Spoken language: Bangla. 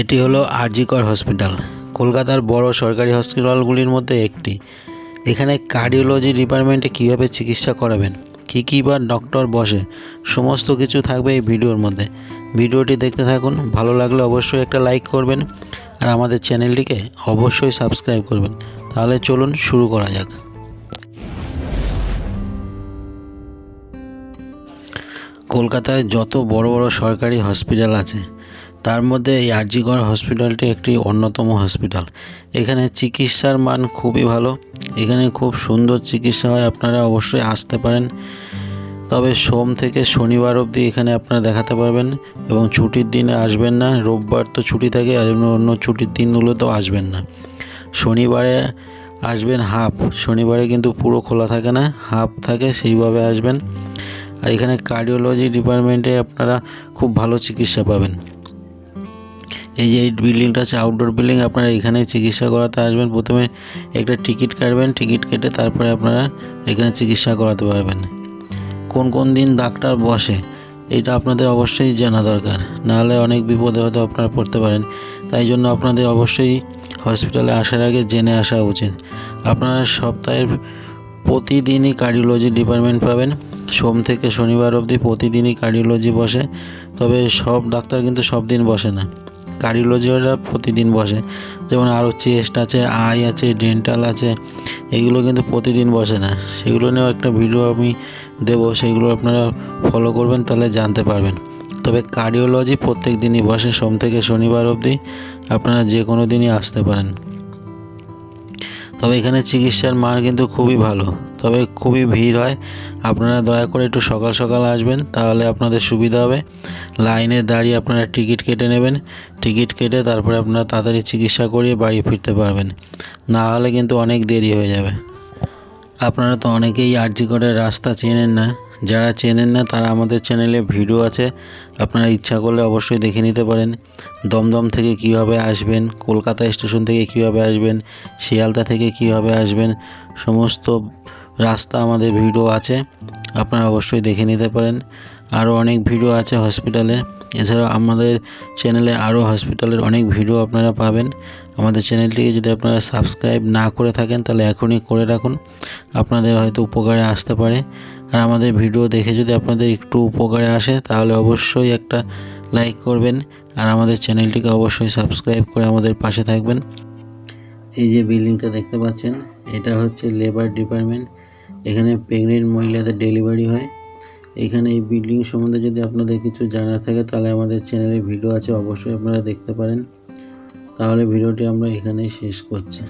এটি হলো আরজিকর হসপিটাল। কলকাতার বড় সরকারি হসপিটালগুলির মধ্যে একটি। এখানে কার্ডিওলজি ডিপার্টমেন্টে কীভাবে চিকিৎসা করাবেন, কী কী বা ডক্টর বসে, সমস্ত কিছু থাকবে এই ভিডিওর মধ্যে। ভিডিওটি দেখতে থাকুন, ভালো লাগলে অবশ্যই একটা লাইক করবেন, আর আমাদের চ্যানেলটিকে অবশ্যই সাবস্ক্রাইব করবেন। তাহলে চলুন শুরু করা যাক। কলকাতায় যত বড় বড় সরকারি হসপিটাল আছে তার মধ্যে এই আরজিগড় হসপিটালটি একটি অন্যতম হসপিটাল। এখানে চিকিৎসার মান খুবই ভালো। এখানে খুব সুন্দর চিকিৎসা হয়। আপনারা অবশ্যই আসতে পারেন। তবে সোম থেকে শনিবার অবধি এখানে আপনারা দেখাতে পারবেন এবং ছুটির দিনে আসবেন না। রোববার তো ছুটি থাকে আর অন্য ছুটির দিনগুলোতেও আসবেন না। শনিবারে আসবেন হাফ। শনিবারে কিন্তু পুরো খোলা থাকে না। হাফ থাকে, সেইভাবে আসবেন। আর এখানে কার্ডিওলজি ডিপার্টমেন্টে আপনারা খুব ভালো চিকিৎসা পাবেন। এই যে এই বিল্ডিংটা আছে আউটডোর বিল্ডিং আপনারা এখানে চিকিৎসা করাতে আসবেন। প্রথমে একটা টিকিট কাটবেন টিকিট কেটে তারপরে আপনারা এখানে চিকিৎসা করাতে পারবেন। কোন কোন দিন ডাক্তার বসে, এটা আপনাদের অবশ্যই জানা দরকার। নাহলে অনেক বিপদে হয়তো আপনারা পড়তে পারেন। তাই জন্য আপনাদের অবশ্যই হসপিটালে আসার আগে জেনে আসা উচিত। আপনারা সপ্তাহের প্রতিদিনই কার্ডিওলজি ডিপার্টমেন্ট পাবেন। সোম থেকে শনিবার অবধি প্রতিদিনই কার্ডিওলজি বসে। তবে সব ডাক্তার কিন্তু সব দিন বসে না। কার্ডিওলজিরা প্রতিদিন বসে। যেমন আরও চেস্ট আছে আই আছে ডেন্টাল আছে, এগুলো কিন্তু প্রতিদিন বসে না। সেগুলো নিয়েও একটা ভিডিও আমি দেবো, সেগুলো আপনারা ফলো করবেন, তাহলে জানতে পারবেন। তবে কার্ডিওলজি প্রত্যেক দিনই বসে, সোম থেকে শনিবার অবধি আপনারা যে কোনো দিনই আসতে পারেন। তবে এখানে চিকিৎসার মান কিন্তু খুবই ভালো। তবে খুবই ভিড় হয়। আপনারা দয়া করে একটু সকাল সকাল আসবেন, তাহলে আপনাদের সুবিধা হবে। লাইনে দাঁড়িয়ে আপনারা টিকিট কেটে নেবেন। টিকিট কেটে তারপরে আপনারা তাড়াতাড়ি চিকিৎসা করিয়ে বাড়ি ফিরতে পারবেন। না হলে কিন্তু অনেক দেরি হয়ে যাবে। আপনারা তো অনেকেই আরজি করে রাস্তা চেনেন না। যারা চেনেন না, তারা আমাদের চ্যানেলে ভিডিও আছে। আপনারা ইচ্ছা করলে অবশ্যই দেখে নিতে পারেন। দমদম থেকে কীভাবে আসবেন, কলকাতা স্টেশন থেকে কীভাবে আসবেন, শিয়ালদা থেকে কীভাবে আসবেন, সমস্ত রাস্তা আমাদের ভিডিও আছে, আপনারা অবশ্যই দেখে নিতে পারেন। আরও অনেক ভিডিও আছে হসপিটালে, এছাড়াও আমাদের চ্যানেলে আরও হসপিটালের অনেক ভিডিও আপনারা পাবেন। আমাদের চ্যানেলটিকে যদি আপনারা সাবস্ক্রাইব না করে থাকেন, তাহলে এখনই করে রাখুন, আপনাদের হয়তো উপকারে আসতে পারে। আর আমাদের ভিডিও দেখে যদি আপনাদের একটু উপকারে আসে, তাহলে অবশ্যই একটা লাইক করবেন, আর আমাদের চ্যানেলটিকে অবশ্যই সাবস্ক্রাইব করে আমাদের পাশে থাকবেন। এই যে বিল্ডিংটা দেখতে পাচ্ছেন, এটা হচ্ছে লেবার ডিপার্টমেন্ট। এখানে প্রেগনেন্ট মহিলাদের ডেলিভারি হয়। এখানে এই বিল্ডিং সম্বন্ধে যদি আপনাদের কিছু জানা থাকে, তাহলে আমাদের চ্যানেলে ভিডিও আছে, অবশ্যই আপনারা দেখতে পারেন। তাহলে ভিডিওটি আমরা এখানেই শেষ করছি।